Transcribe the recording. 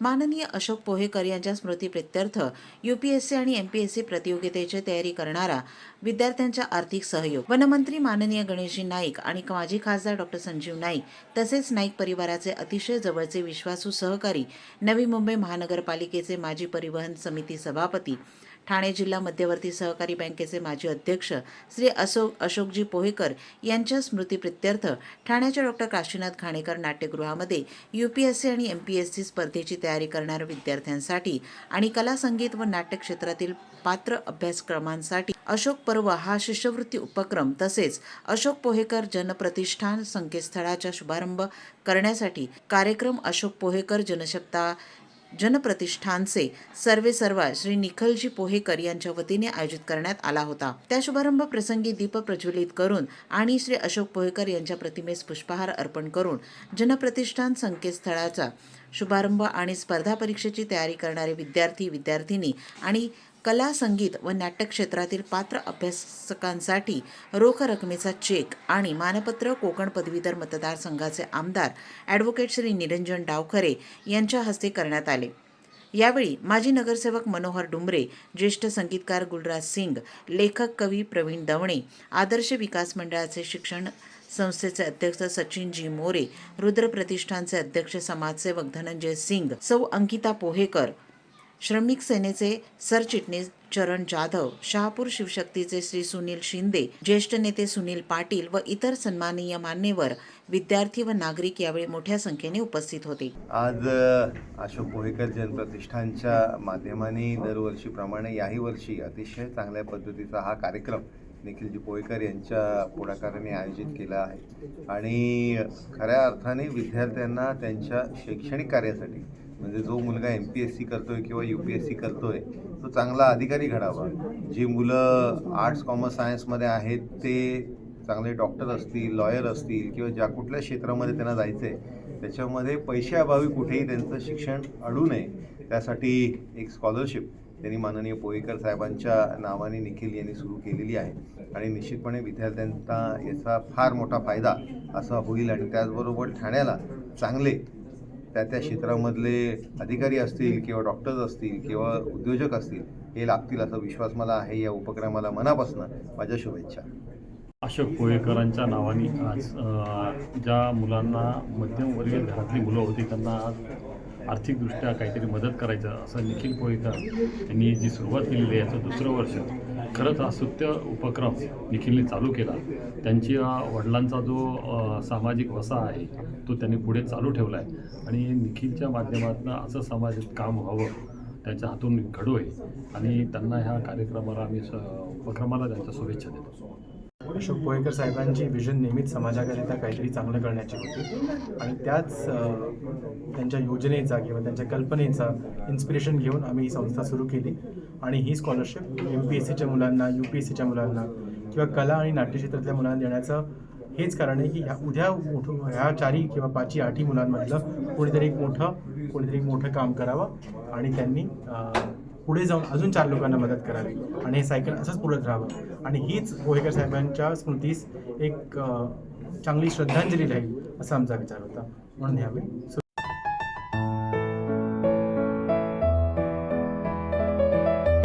माननीय अशोक पोहेकर यांच्या स्मृतीप्रित्यर्थ यूपीएससी आणि एमपीएससी प्रतियोगितेची तयारी करणारा विद्यार्थ्यांच्या आर्थिक सहयोग. वनमंत्री माननीय गणेशजी नाईक आणि माजी खासदार डॉक्टर संजीव नाईक तसेच नाईक परिवाराचे अतिशय जवळचे विश्वासू सहकारी नवी मुंबई महानगरपालिकेचे माजी परिवहन समिती सभापती ठाणे जिल्हा मध्यवर्ती सहकारी बँकेचे माजी अध्यक्ष श्री अशोक अशोकजी पोहेकर यांच्या स्मृतीप्रित्यर्थ ठाण्याच्या डॉक्टर काशीनाथ घाणेकर नाट्यगृहामध्ये यू पी एस सी आणि एम पी एस सी स्पर्धेची तयारी करणाऱ्या विद्यार्थ्यांसाठी आणि कला संगीत व नाट्य क्षेत्रातील पात्र अभ्यासक्रमांसाठी अशोक पर्व हा शिष्यवृत्ती उपक्रम तसेच अशोक पोहेकर जनप्रतिष्ठान संकेतस्थळाचा शुभारंभ करण्यासाठी कार्यक्रम अशोक पोहेकर जनशक्ता जनप्रतिष्ठानचे सर्वे सर्वा श्री निखलजी पोहेकर यांच्या वतीने आयोजित करण्यात आला होता. त्या शुभारंभ प्रसंगी दीप प्रज्वलित करून आणि श्री अशोक पोहेकर यांच्या प्रतिमेस पुष्पहार अर्पण करून जनप्रतिष्ठान संकेतस्थळाचा शुभारंभ आणि स्पर्धा परीक्षेची तयारी करणारे विद्यार्थी विद्यार्थिनी आणि कला संगीत व नाट्यक्षेत्रातील पात्र अभ्यासकांसाठी रोख रकमेचा चेक आणि मानपत्र कोकण पदवीधर मतदारसंघाचे आमदार ॲडव्होकेट श्री निरंजन डावखरे यांच्या हस्ते करण्यात आले. यावेळी माजी नगरसेवक मनोहर डुमरे ज्येष्ठ संगीतकार गुलराज सिंग लेखक कवी प्रवीण दवणे आदर्श विकास मंडळाचे शिक्षण संस्थेचे अध्यक्ष सचिनजी मोरे रुद्र प्रतिष्ठानचे अध्यक्ष समाजसेवक धनंजय सिंग सौ अंकिता पोहेकर श्रमिक सेनेचे सरचिटणीस चरण जाधव शहापूर शिवशक्तीचे श्री सुनील शिंदे ज्येष्ठ नेते सुनील पाटील व इतर सन्माननीय मान्यवर विद्यार्थी व नागरिक यावेळी मोठ्या संख्येने उपस्थित होते. आज अशोक पोहेकर जनप्रतिष्ठानच्या माध्यमाने दरवर्षीप्रमाणे याही वर्षी अतिशय चांगल्या पद्धतीचा हा कार्यक्रम निखिलजी पोयकर यांच्या पुढाकाराने आयोजित केला आहे. आणि खऱ्या अर्थाने विद्यार्थ्यांना त्यांच्या शैक्षणिक कार्यासाठी म्हणजे जो मुलगा एम पी एस सी करतोय किंवा यू पी एस सी करतोय तो चांगला अधिकारी घडावा. जी मुलं आर्ट्स कॉमर्स सायन्समध्ये आहेत ते चांगले डॉक्टर असतील लॉयर असतील किंवा ज्या कुठल्या क्षेत्रामध्ये त्यांना जायचं आहे त्याच्यामध्ये पैशाअभावी कुठेही त्यांचं शिक्षण अडू नये. त्यासाठी एक स्कॉलरशिप त्यांनी माननीय पोईकर साहेबांच्या नावाने निखिल यांनी सुरू केलेली आहे. आणि निश्चितपणे विद्यार्थ्यांचा याचा फार मोठा फायदा असा होईल आणि त्याचबरोबर ठाण्याला चांगले त्या त्या क्षेत्रामधले अधिकारी असतील किंवा डॉक्टर्स असतील किंवा उद्योजक असतील हे लाभतील असा विश्वास मला आहे या उपक्रमाला मनापासून. माझ्या शुभेच्छा. अशोक कोळेकरांच्या नावाने आज ज्या मुलांना मध्यमवर्गीय घरातली मुलं होती त्यांना आज आर्थिकदृष्ट्या काहीतरी मदत करायचं असं निखिल कोळेकर यांनी जी सुरुवात केलेली आहे याचं दुसरं वर्ष खरंच हा स्तुत्य उपक्रम निखिलने चालू केला. त्यांची वडिलांचा जो सामाजिक वसा आहे तो त्यांनी पुढे चालू ठेवला आहे आणि निखिलच्या माध्यमातून असं सामाजिक काम व्हावं त्यांच्या हातून घडू आहे. आणि त्यांना ह्या कार्यक्रमाला आम्ही स- उपक्रमाला त्यांच्या शुभेच्छा देतो. अशोक पोहेकर साहेबांची विजन नेहमीच समाजाकरिता काहीतरी चांगलं करण्याची होती. आणि त्याच त्यांच्या योजनेचा किंवा त्यांच्या कल्पनेचा इन्स्पिरेशन घेऊन आम्ही ही संस्था सुरू केली. आणि ही स्कॉलरशिप एम पी एस सीच्या मुलांना यू पी एस सीच्या मुलांना किंवा कला आणि नाट्यक्षेत्रातल्या मुलांना देण्याचं हेच कारण आहे की ह्या उद्या मोठं ह्या चारी किंवा पाचही आठही मुलांमधलं कोणीतरी एक मोठं कोणीतरी मोठं काम करावं आणि त्यांनी पुढे जाऊन अजून चार लोकांना मदत करावी. आणि हे सायकल असंच पुढे राहावं. आणि हीच गोहेकर साहेबांच्या स्मृतीस एक चांगली श्रद्धांजली राहील असा आमचा विचार होता. म्हणून ह्यावेळी